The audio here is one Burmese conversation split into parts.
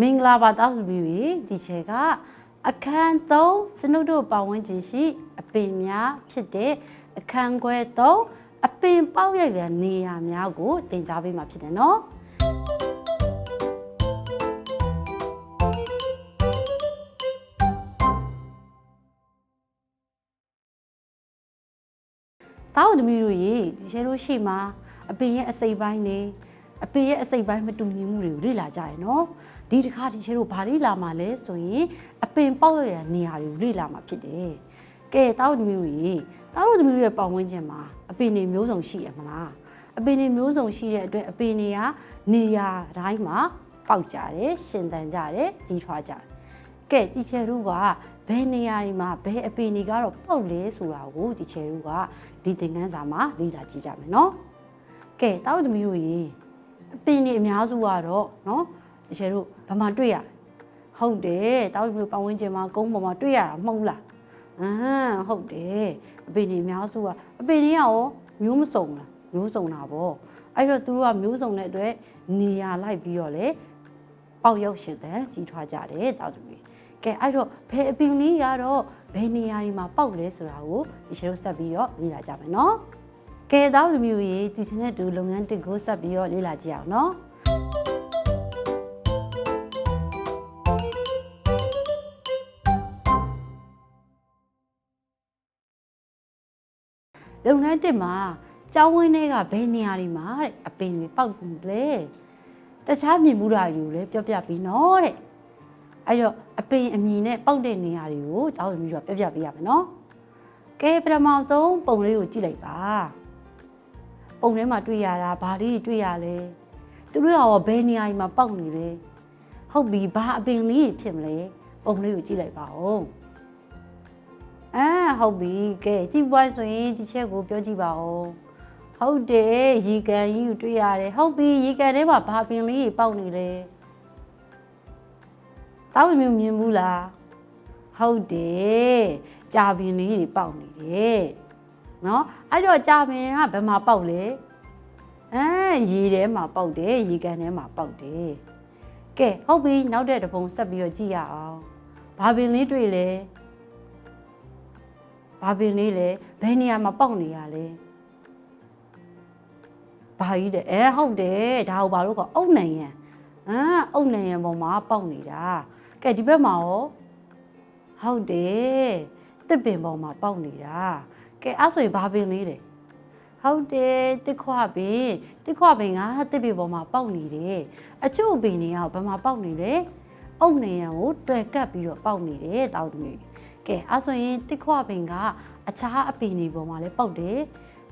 မင်္ဂလာပါတောက်စုပြီးပြီဒီချက်ကအခန်း3ကျွန်ုပ်တို့ပတ်ဝန်းကျင်ရှိ အပင်များဖြစ်တဲ့အခန်းခွဲ3အပင်ပေါက်ရရနေရာများကိုတင် जा ပေးမှာဖြစ်တယ်နော်တောက်သမီးတို့ရေဒီချဲတို့ရှိမှာအပင်ရဲ့အစိပ်ပိုင်းနေ အပင်ရဲ့အစိပ်ပိုင်းမတူညီမှုတွေကိုလေ့လာကြရနော်ဒီတစ်ခါဒီချဲတို့ဘာလေ့လာမှာလဲဆိုရင်အပင်ပေါက်ရရနေရာတွေကိုလေ့လာမှာဖြစ်တယ်ကဲတောက်သမီးတို့ရေတောက်သမီးတို့ရဲ့ပတ်ဝန်းကျင်မှာအပင်တွေမျိုးစုံရှိရမလားအပင်တွေမျိုးစုံရှိတဲ့အတွက်အပင်တွေကနေရာတိုင်းမှာပေါက်ကြတယ်ရှင်သန်ကြတယ်ကြီးထွားကြတယ်ကဲတီချယ်တို့ကဘယ်နေရာတွေမှာဘယ်အပင်တွေကတော့ပေါက်လဲဆိုတာကိုတီချယ်တို့ကဒီသင်ခန်းစာမှာလေ့လာကြည့်ကြမယ်နော်ကဲတောက်သမီးတို့ရေ အပင်တွေအများစုကတော့နော်တီချယ်တို့ဘာမှတွေ့ရလဲဟုတ်တယ်တောက်သမီးတို့ပတ်ဝန်းကျင်မှာကုန်းပေါ်မှာတွေ့ရတာမဟုတ်လားအမ်ဟုတ်တယ်အပင်တွေအများစုကအပင်တွေကရောမျိုးမစုံလားမျိုးစုံတာပေါ့အဲ့တော့သူတို့ကမျိုးစုံတဲ့အတွက်နေရာလိုက်ပြီးတော့လေပေါက်ရောက်ရှင်တဲ့ကြီးထွားကြတယ်တောက်သူကြီးကဲအဲ့တော့ဘယ်အပင်လေးရတော့ဘယ်နေရာတွေမှာပေါက်လဲဆိုတာကိုဒီရှယ်တို့ဆက်ပြီးတော့လေ့လာကြမယ်နော် ကဲတောက်သူမျိုးကြီးဒီစနဲ့တူလုပ်ငန်းတစ်ကိုဆက်ပြီးတော့လေ့လာကြည့်အောင်နော်လုပ်ငန်းတစ်မှာကျောင်းဝင်းတွေကဘယ်နေရာတွေမှာတဲ့အပင်တွေပေါက်လဲတခြားမြင်မှုတာယူလည်းပြောပြပြီးနော်တဲ့အဲ့တော့အပင်အမြင်နဲ့ပေါက်တဲ့နေရာတွေကိုတောင်းပြီးတော့ပြောပြပေးရမယ်နော်ကဲပထမဆုံးပုံလေးကိုကြည့်လိုက်ပါ ပုံထဲမှာတွေ့ရတာဘာလေးတွေ့ရလဲသူတို့ရောဘယ်နေရာကြီးမှာပေါက်နေလဲဟုတ်ပြီဘာအပင်လေးဖြစ်မလဲပုံလေးကိုကြည့်လိုက်ပါဦးအာဟုတ်ပြီကဲကြည့်ပွားဆိုရင်ဒီချက်ကိုပြောကြည့်ပါဦးဟုတ်တယ်ရေကန်ကြီးကိုတွေ့ရတယ်ဟုတ်ပြီရေကန်ထဲမှာဘာပင်လေးကြီးပေါက်နေလဲတောက်မျိုးမြင်ဘူးလားဟုတ်တယ်ကြာပင်လေးကြီးပေါက်နေတယ် နော်အဲ့တော့ကြာပင်ကဘယ်မှာပေါက်လဲအဲရေထဲမှာပေါက်တယ်ရေကန်ထဲမှာပေါက်တယ်ကဲဟုတ်ပြီနောက်တဲ့တစ်ပုံဆက်ပြီးတော့ကြည့်ရအောင်ဘာပင်လေးတွေ့လဲဘာပင်လေးလဲဘယ်နေရာမှာပေါက်နေရလဲဘာကြီးတဲ့အဲဟုတ်တယ်ဒါကိုဘာလို့ကအုတ်နိုင်ရန်ဟမ်အုတ်နိုင်ရန်ပေါ်မှာပေါက်နေတာကဲဒီဘက်မှာရောဟုတ်တယ်တစ်ပင်ပေါ်မှာပေါက်နေတာ ကဲအဲ့ဆိုရင်ဘာပင်လေးလဲဟုတ်တယ်တစ်ခွပင်တစ်ခွပင်ကတစ်ပင်ပေါ်မှာပေါက်နေတယ်အချို့ပင်တွေကဘယ်မှာပေါက်နေလဲအုတ်နိုင်ရန်ကိုတွယ်ကပ်ပြီးတော့ပေါက်နေတယ်တောက်နေကဲအဲ့ဆိုရင်တစ်ခွပင်ကအခြားအပင်တွေပေါ်မှာလည်းပေါက်တယ်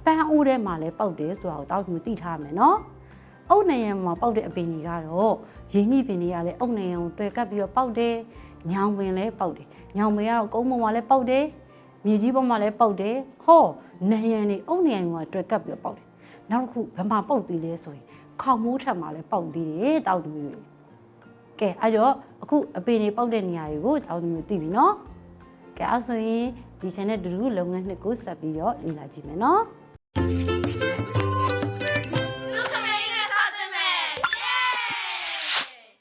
ပန်းအိုးထဲမှာလည်းပေါက်တယ်ဆိုတာကိုတောက်သူသိထားမယ်နော်။အုတ်နေရံမှာပေါက်တဲ့အပင်ကြီးကတော့ရင်းနှီးပင်တွေကလည်းအုတ်နေရံကိုတွေ့ကပ်ပြီးတော့ပေါက်တယ်။ညောင်ပင်လည်းပေါက်တယ်။ညောင်ပင်ကတော့ကုန်းပေါ်မှာလည်းပေါက်တယ်။ မြေကြီးပေါ်မှာလည်းပေါက်တယ်။ဟောနေရံနေအုတ်နေရံမှာတွေ့ကပ်ပြီးတော့ပေါက်တယ်။နောက်တစ်ခုဘယ်မှာပေါက်သေးလဲဆိုရင်ခေါင်မိုးထက်မှာလည်းပေါက်သေးတယ်တောက်သူမျိုး။ကဲအဲ့တော့အခုအပင်တွေပေါက်တဲ့နေရာတွေကိုတောက်သူမျိုးသိပြီနော်။ကဲအဲ့ဆိုရင်ဒီ channel တူတူလုပ်ငန်းနှစ်ကိုဆက်ပြီးတော့လေ့လာကြည့်မယ်နော်။